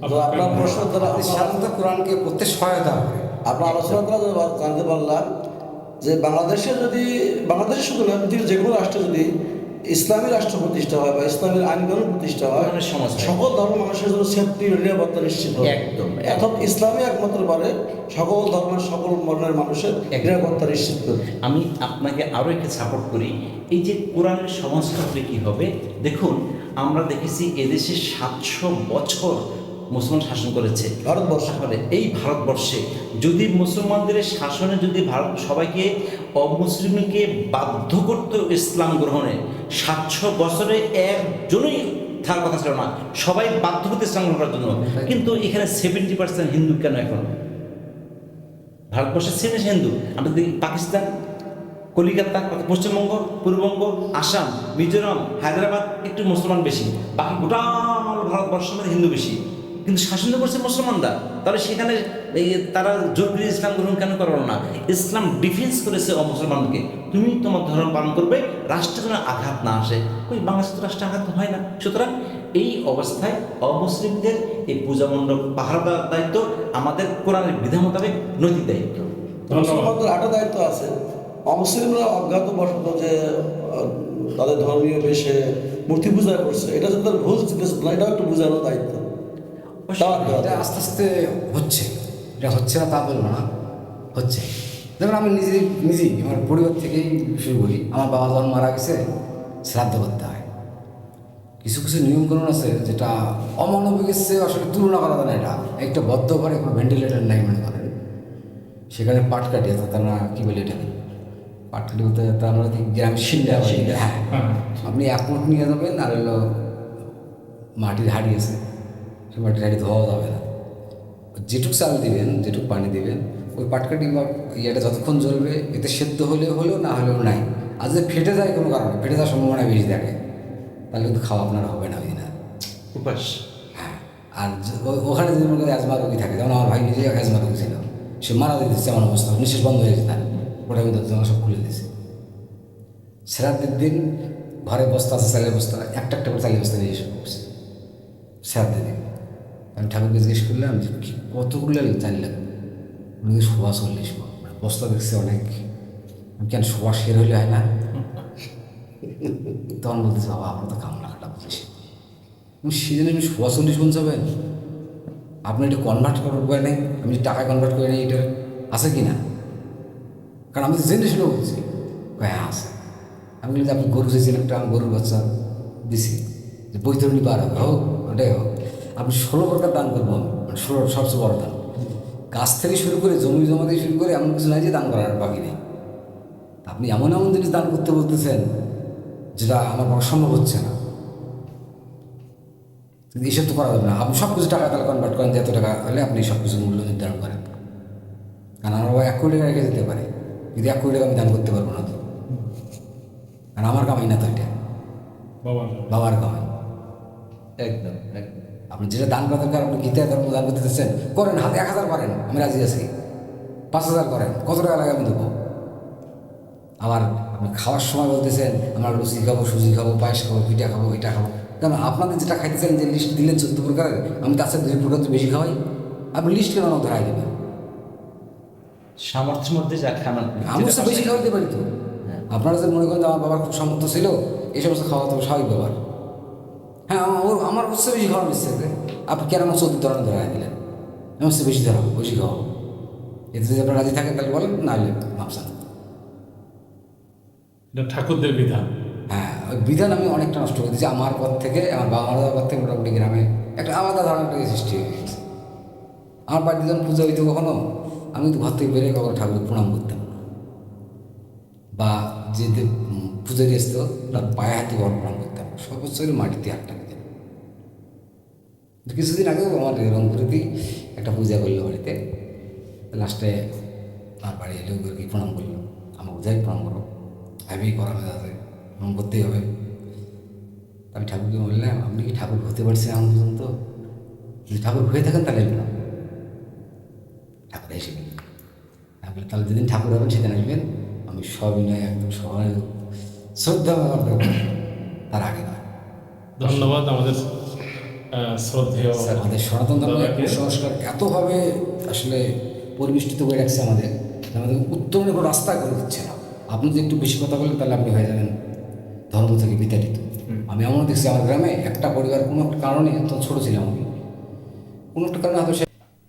তো আপনার প্রশ্ন দ্বারা কোরআনকে পড়তে সহায়তা করে। আপনার আলোচনা জানতে পারলাম যে বাংলাদেশে যদি বাংলাদেশে শুধু না পৃথিবীর যে কোনো রাষ্ট্রে যদি ইসলামী রাষ্ট্র প্রতিষ্ঠা হয় বা ইসলামের প্রতিষ্ঠা হয় সমাজ সকল ধর্ম মানুষের জন্য সেফটি নিরাপত্তা নিশ্চিত হবে। একদম, এখন ইসলামী একমাত্র পারে সকল ধর্মের সকল বর্ণের মানুষের। নিরাপত্তা নিশ্চিত করবে আমি আপনাকে আরও একটু সাপোর্ট করি। এই যে কোরআনের সংস্কারে কী হবে? দেখুন আমরা দেখেছি এদেশে সাতশো বছর মুসলমান শাসন করেছে। ভারতবর্ষ। তাহলে এই ভারতবর্ষে যদি মুসলমানদের শাসনে যদি ভারত সবাইকে অমুসলিমকে বাধ্য করত ইসলাম গ্রহণে সাতশো বছরে একজনই থাকার কথা ছিল না। সবাই বাধ্য করতে ইসলাম গ্রহণ করার জন্য। কিন্তু এখানে সেভেন্টি পার্সেন্ট হিন্দু কেন এখন? ভারতবর্ষের সেভেন হিন্দু। আমরা দেখি পাকিস্তান কলিকাতা পশ্চিমবঙ্গ পূর্ববঙ্গ আসাম মিজোরাম হায়দ্রাবাদ একটু মুসলমান বেশি। বাকি গোটা ভারতবর্ষ মধ্যে হিন্দু বেশি। কিন্তু শাসন তো করছে মুসলমানরা। তাহলে সেখানে এই তারা জোর করে ইসলাম গ্রহণ কেন করল না? ইসলাম ডিফেন্স করেছে অমুসলমানকে তুমি তোমার ধর্ম পালন করবে, রাষ্ট্রে যেন আঘাত না আসে। ওই বাংলাদেশ রাষ্ট্রে আঘাত হয় না। সুতরাং এই অবস্থায় অমুসলিমদের এই পূজা মণ্ডপ পাহারা দেওয়ার দায়িত্ব আমাদের কোরআনের বিধান মোতাবেক নৈতিক দায়িত্ব। আরও দায়িত্ব আছে। অমুসলিমরা অজ্ঞাত বশত যে তাদের ধর্মীয় বেশে মূর্তি পূজা করছে, এটা যদি ভুল চিন্তা এটাও একটু বোঝানোর দায়িত্ব। এটা আস্তে আস্তে হচ্ছে। এটা হচ্ছে না তা বলব না। হচ্ছে। যেমন আমি নিজে নিজেই আমার পরিবার থেকেই শুরু করি। আমার বাবা যখন মারা গেছে শ্রাদ্ধ করতে হয়। কিছু কিছু নিয়মকানুন আছে যেটা অমানবিকের চেয়ে আসলে তুলনা করা যায় না এটা। একটা বদ্ধ করে কোনো ভেন্টিলেটার নাই মনে করেন। সেখানে পাটকাঠি অর্থাৎ আমরা কী বলি এটাকে? পাটকাঠি বলতে তা আমরা গ্রামে শিল্ডা হ্যাঁ। আপনি এক মুঠ নিয়ে যাবেন আর হলো মাটির হাড়ি আছে। মাটির হাড়ি ধোয়া যাবে না। যেটুক চাল দিবেন যেটুক পানি দিবেন ওই পাটকাঠি বা ইয়েটা যতক্ষণ জ্বলবে এতে সেদ্ধ হলেও হলো না হলেও নাই। আর যদি ফেটে যায় কোনো কারণে ফেটে যাওয়ার সম্ভাবনা বেশি থাকে তাহলে কিন্তু খাওয়া আপনার হবে না ওই দিন আর। উপাস। হ্যাঁ আর ওখানে যদি মনে করি অ্যাজমা রোগী থাকে যেমন আমার ভাই নিজে অ্যাজমা রোগী ছিল সে মারা দিতেছে এমন অবস্থা নিঃশ্বাস বন্ধ হয়ে যেত ওটা আমি জামা সব খুলে দিয়েছি। শ্রাদ্ধের দিন ঘরে বস্তা আছে চালের বস্তা একটা একটা করে চালের বস্তা নিয়ে এসে করছে শ্রাদ্ধের দিন। আমি ঠাকুরকে জিজ্ঞেস করলাম যে কতগুলো চাল লাগবে উনি শোয়া চল্লিশ মানে বস্তা দেখছে অনেক। কেন শোয়া শের হইলে হয় না? তখন বলতেছে, বাবা আপনার তো কামলা খাটা বুঝেছি সেদিন আমি শোয়া চল্লিশ মন যাবেন আপনি এটা কনভার্ট উপায় নেই। আমি যে টাকায় কনভার্ট করে নেই, এটা আছে কি না? কারণ আমি তো জেনে বলছি। হ্যাঁ আছে। আমি বলি, আপনি গরু চেয়েছিলেন একটা, আমি গরুর বাচ্চা দিছি। যে বৈতরণী বার হোক, ওটাই হোক। আপনি ষোলো প্রকার দান করব আমি মানে ষোলো সবচেয়ে বড় দান। গাছ থেকে শুরু করে জমি জমা থেকে শুরু করে এমন কিছু নাই যে দান করার বাকি নেই। আপনি এমন এমন জিনিস দান করতে বলতেছেন যেটা আমার পক্ষে সম্ভব হচ্ছে না। কিন্তু এসব তো করা যাবে না। আপনি সব কিছু টাকা তাহলে কনভার্ট করেন যে এত টাকা হলে আপনি সব কিছু মূল্য নির্ধারণ করেন। কারণ আমার বাবা এক কোটি টাকা রেখে দিতে পারে। যদি এক কোটি টাকা আমি দান করতে পারব না তো। কারণ আমার কামাই না তো এটা। বাবার কামাই। একদম একদম। আপনি যেটা দান করার দরকার আপনি গীতা ধর্ম দান করতে চাচ্ছেন করেন হাতে এক হাজার করেন আমি রাজি আছি। পাঁচ হাজার করেন কত টাকা লাগে আমি দেবো? আবার আপনি খাওয়ার সময় বলতেছেন আমরা লুচি খাব সুজি খাব পায়েস খাব পিঠা খাব এটা খাব। কেন আপনাদের যেটা খাইতেছেন যে লিস্ট দিলেন চোদ্দ প্রকারের আমি তার সাথে দুই প্রকার তো বেশি খাওয়াই? আপনি লিস্ট কেন ধরাই দেবেন? সামর্থ্যের মধ্যে যা খানা আমি তো বেশি খাওয়াতে পারি তো। আপনারা যে মনে করেন আমার বাবার খুব সামর্থ্য ছিল এই সমস্ত খাওয়া তো স্বাভাবিক ব্যাপার। হ্যাঁ আমার ওর আমার হচ্ছে বেশি ইচ্ছে আছে আপনি কেন আমার চোদ্দ ধরনের ধরাই দিলেন? আমি বেশি ধরাবো বেশি খাওয়াবো এতে যদি আপনার রাজি থাকেন তাহলে বলেন না হলে এটা ঠাকুরদের বিধান। হ্যাঁ ওই বিধান আমি অনেকটা নষ্ট করে দিয়েছি। আমার পর থেকে আমার বাবা মার পর থেকে মোটামুটি গ্রামে একটা আলাদা একটা সৃষ্টি হয়ে গেছে। আমার বাড়িতে যখন পুজো হইতো কখনো আমি তো ঘর থেকে বেরিয়ে কখনো ঠাকুর প্রণাম করতাম বা যে পূজারি আসতো তার পায়ে হাতে ঘর প্রণাম করতাম। সর্বোচ্চ মাটিতে হাতটা দিতাম কিছুদিন আগেও আমার রংপুরেতেই একটা পূজা করল বাড়িতে। লাস্টে আমার বাড়ি এলেও কি প্রণাম করল। আমাকে যাই প্রণাম করো। ভাবেই করা যাবে প্রণাম করতেই হবে। আমি ঠাকুরকে বললাম, আপনি কি ঠাকুর হতে পারছেন এখন পর্যন্ত? যদি ঠাকুর হয়ে থাকেন তাহলে এলাম ঠাকুর এসে আমি তাহলে যেদিন ঠাকুর হবেন সেদিন আসবেন। আমি সবিনয় একদম সবাই, শ্রদ্ধা, আমার তার আগে নয়। ধন্যবাদ আমাদের। শ্রদ্ধেয় আমাদের সনাতন ধর্মের কুসংস্কার এতভাবে আসলে পরিবেষ্টিত হয়ে রাখছে আমাদের আমাদের উত্তরণের কোনো রাস্তা করে দিচ্ছে না। আপনি যদি একটু বেশি কথা বলেন তাহলে আপনি হয়ে যাবেন ধর্ম থেকে বিতাড়িত। আমি এমন দেখছি আমার গ্রামে একটা পরিবার কোনো একটা কারণে তো ছোটো ছিলাম আমি কোনো একটা কারণে হয়তো সে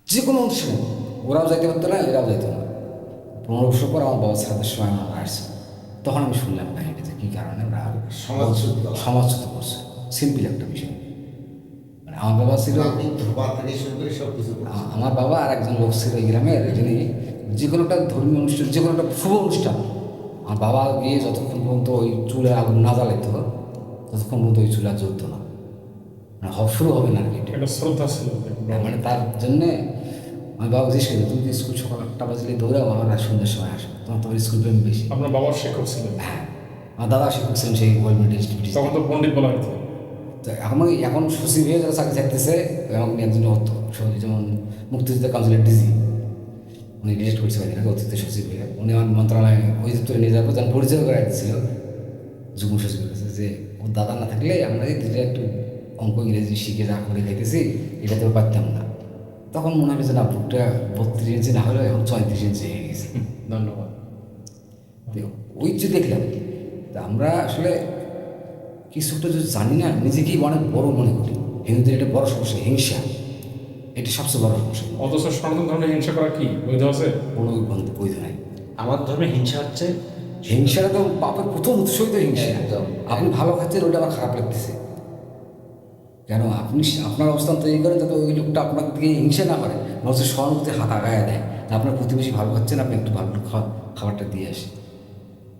যে কোনো অনুষ্ঠানে ওরাও যাইতে পারতো না এরাও যাইতো না। পনেরো বছর পর আমার বাবা শ্রাদ্ধের সময় আমার আসছে। তখন আমি শুনলাম কাহিনীটা যে কী কারণে? ওরা সমাজচ্যুত। সমাজচ্যুত করছে। সিম্পল একটা বিষয়। আমার বাবা ছিল আমার বাবা আর একজন লোক ছিল এই গ্রামের যিনি যে কোনো একটা ধর্মীয় অনুষ্ঠান যে কোনো একটা শুভ অনুষ্ঠান। আমার বাবা গিয়ে যতক্ষণ পর্যন্ত ওই চুলে আগুন না জ্বালাইতো ততক্ষণ পর্যন্ত ওই চুলা জ্বলতো না। মানে হব শুরু হবে না আর কি একটা শ্রদ্ধা ছিল। হ্যাঁ, মানে তার জন্যে আমি বাবা জিজ্ঞেস করি তুমি স্কুল সকাল আটটা বাজলে দৌড়াও আমার আর সন্ধ্যের সময় আসো তোমার তোমার স্কুল প্রেম বেশি। আপনার বাবার শিক্ষক ছিলেন। হ্যাঁ আমার দাদা শিক্ষক ছিলেন সেই গভর্নমেন্ট ইনস্টিটিউট তখন তো পণ্ডিত বলা হতো। তো এখন এখন সচিব হয়ে যারা চাকরি থাকতেছে এবং একজন হতো সচিব যেমন মুক্তিযুদ্ধ কাউন্সিলের ডিজি উনি রিজেক্ট করছে আগে অতিরিক্ত সচিব হয়ে উনি আমার মন্ত্রণালয়ে অধিদপ্তরে নিয়ে যাওয়ার পর যেন পরিচয় করে দিচ্ছিল যুগ্ম সচিবের কাছে যে ওর দাদা না থাকলে আমরা এই দুটো একটু অঙ্ক ইংরেজি শিখে যা করে দেখেছি এটা তো পারতাম না। তখন মনে হবে যে না বুকটা বত্রিশ ইঞ্চি না হলেও এখন চৌত্রিশ ইঞ্চি হয়ে গেছে। ধন্যবাদ। ওই যে দেখলাম তা আমরা আসলে কিছুটা যদি জানি না নিজেকেই অনেক বড় মনে করি। হিন্দুদের এটা বড় সমস্যা হিংসা। এটা সবচেয়ে বড় সমস্যা। অথচ সনাতন ধর্মে হিংসা করা কি? বৈধ আছে? কোনো বন্ধু বৈধ নাই। আমার ধর্মে হিংসা হচ্ছে? হিংসাটা তো পাপের প্রথম উৎসই তো হিংসা। একদম। আপনি ভালো খাচ্ছেন ওটা আবার খারাপ লাগতেছে। কেন? আপনি আপনার অবস্থান তৈরি করেন যাতে ওই লোকটা আপনার দিকে হিংসা না করে। বলছে সহানুভূতি হাত আগায় দেয়। আপনার প্রতিবেশী ভালো খাচ্ছেন আপনি একটু ভালো খাবারটা দিয়ে আসি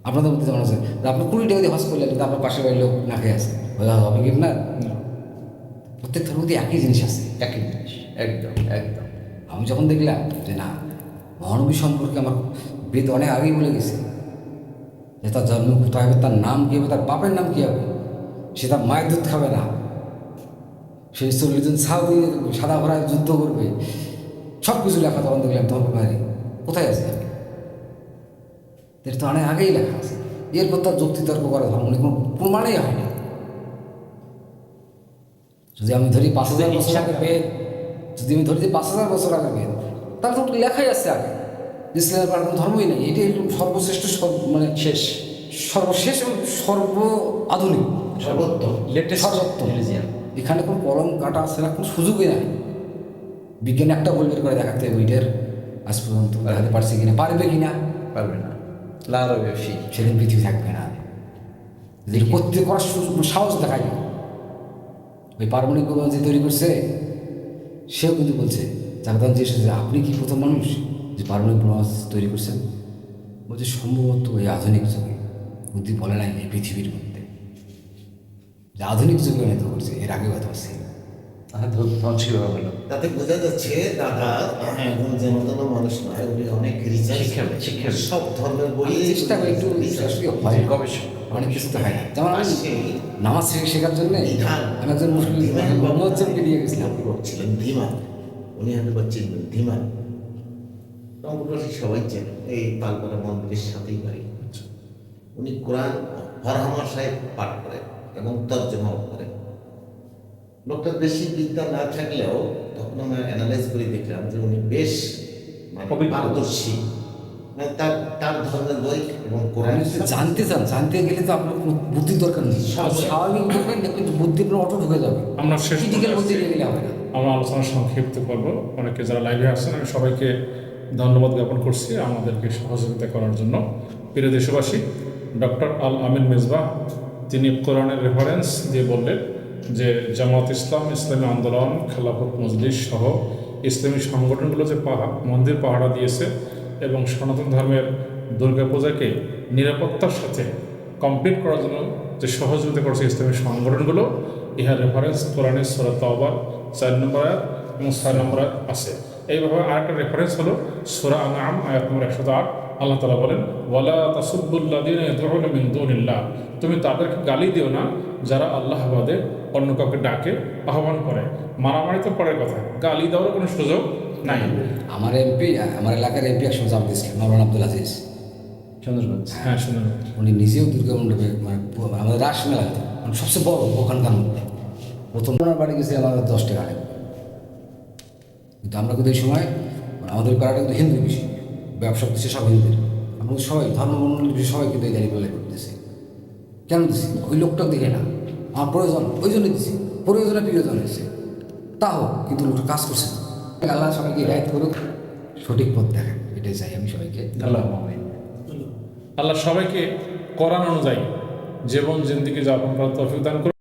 আপনাদের মধ্যে যেমন আছে আপনি কুড়ি টাকা দিয়ে হস করলেন কিন্তু আপনার পাশের বাড়ির লোক না খেয়ে আছে। হবে কি না। প্রত্যেক ধর্মতে একই জিনিস আছে একই জিনিস। একদম একদম। আমি যখন দেখলাম যে না মহানবী সম্পর্কে আমার বেদ অনেক আগেই বলে গেছে যে তার জন্ম কোথায় হবে তার নাম কী হবে তার বাপের নাম কী হবে সে তার মায়ের দুধ খাবে না। সে চল্লিশ জন সাউদি সাদা ঘোড়ায় যুদ্ধ করবে। সব কিছু লেখা তখন দেখলাম ধর্ম বাইরে কোথায় আছে? এটা তো অনেক আগেই লেখা আছে। এরপর তার যুক্তিতর্ক করা ধর্ম নিয়ে কোনো প্রমাণেই হয় না। যদি আমি ধরি পাঁচ হাজার বছর আগে বেদ যদি আমি ধরি যে পাঁচ হাজার বছর আগে বেদ তাহলে তো লেখাই আছে আগে। ইসলামের আর কোনো ধর্মই নেই। এটাই একটু সর্বশ্রেষ্ঠ সর্ব মানে শেষ। সর্বশেষ এবং সর্ব আধুনিক। সর্বোত্তম। লেটেস্ট সর্বোত্তম। এখানে কোনো কলম কাটা আছে না কোনো সুযোগই নাই। বিজ্ঞান একটা বই বের করে দেখাতে ওইটার আজ পর্যন্ত দেখাতে পারছে কিনা পারবে কিনা? পারবে না। লাল বেশি সেদিন পৃথিবী থাকবে না। করতে করার সাহস দেখায় না ওই পারমাণবিক বোমা যে তৈরি করছে সেও কিন্তু বলছে তখন জিজ্ঞেস করছে, আপনি কি প্রথম মানুষ যে পারমাণবিক বোমা তৈরি করছেন? বলছে সম্ভবত ওই আধুনিক যুগে। বুদ্ধি বলে নাই এই পৃথিবীর মধ্যে। যে আধুনিক যুগে হয়তো করছে এর আগে হয়তো আছে। তাতে বোঝা যাচ্ছে দাদা একজন যেন তেন মানুষ নয় উনি অনেক রিসার্চ। সব ধর্মের বই চেষ্টা করি একটু আসলে হয় না। গবেষক অনেক কিছু তো হয়। না যেমন আমি নামাজ শিখে শেখার জন্য আমি একজন মুসলিম মোহাম্মদকে নিয়ে গেছিলাম। ছিলেন ধীমান। উনি হয়তো বা চিনবেন ধীমান। সবাই চেনে এই পালপাড়া মন্দিরের সাথেই বাড়ি। উনি কোরআন ফরহামা সাহেব পাঠ করেন এবং তর্জমাও করেন লোকটার বেশি বিদ্যা না থাকলেও তখন আমরা অ্যানালাইজ করে দেখলাম যে উনি বেশ মানে। পারদর্শী। মানে তার তার ধর্মের বই এবং কোরআন। জানতে চান জানতে গেলে তো আপনার কোনো বুদ্ধির দরকার নেই। সব- স্বাভাবিক দেখবেন বুদ্ধি আপনার অটো ঢুকে যাবে। আমরা শেষ ক্রিটিক্যাল বুদ্ধি গেলে হবে না। আমরা আলোচনা সংক্ষিপ্ত করব। অনেকে যারা লাইভে আসছেন আমি সবাইকে ধন্যবাদ জ্ঞাপন করছি আমাদেরকে সহযোগিতা করার জন্য। প্রিয় দেশবাসী ডক্টর আল আমিন মেজবাহ তিনি কোরআনের রেফারেন্স দিয়ে বললেন যে জামাত ইসলাম, ইসলামী আন্দোলন, খেলাফত মজলিস সহ ইসলামী সংগঠনগুলো যে পাহা, মন্দির পাহারা দিয়েছে এবং সনাতন ধর্মের দুর্গাপূজাকে নিরাপত্তার সাথে কমপ্লিট করার জন্য যে সহযোগিতা করেছে ইসলামী সংগঠনগুলো ইহার রেফারেন্স কোরআনের সোরা তওবার চার নম্বর আয়াত এবং ছয় নম্বর আয়াত আছে। এইভাবে আরেকটা রেফারেন্স হলো সোরা আনাম আয়াত নম্বর একশো আট। আল্লাহ তালা বলেন, ওয়ালা দুনিল্লাহ। তুমি তাদেরকে গালি দিও না যারা আল্লাহ বাদে অন্য কাউকে ডাকে আহ্বান করে। মারামারি তো পরের কথা গালি দেওয়ার কোনো সুযোগ নাই। আমার এমপি আমার এলাকার এমপি একসময় জামাত ইসলাম মাওলানা আব্দুল আজিজ। সুন্দরগঞ্জ হ্যাঁ শুনুন উনি নিজেও দুর্গা মণ্ডপে মানে আমাদের রাস মেলা মানে সবচেয়ে বড় ওখানকার মধ্যে প্রথম ওনার বাড়ি গেছে আমাদের দশ টাকা কিন্তু আমরা কিন্তু এই সময় মানে আমাদের পাড়াটা কিন্তু হিন্দু বেশি ব্যবসা করছে সব হিন্দুদের। আমরা সবাই ধর্ম সবাই কিন্তু এই গাড়ি বেলায় করতেছে কেন দিছি ওই লোকটা দেখে না। আমার প্রয়োজন ওই জন্য দিছি। প্রয়োজনে প্রিয়জন হয়েছে। তাও হোক কিন্তু লোকটা কাজ করছে আল্লাহ সবাইকে গাইড করুক সঠিক পথ দেখেন এটাই চাই আমি সবাইকে। আল্লাহ। আল্লাহ সবাইকে করান অনুযায়ী জীবন জিন্দিগি যাপন করার তফিক দান করুন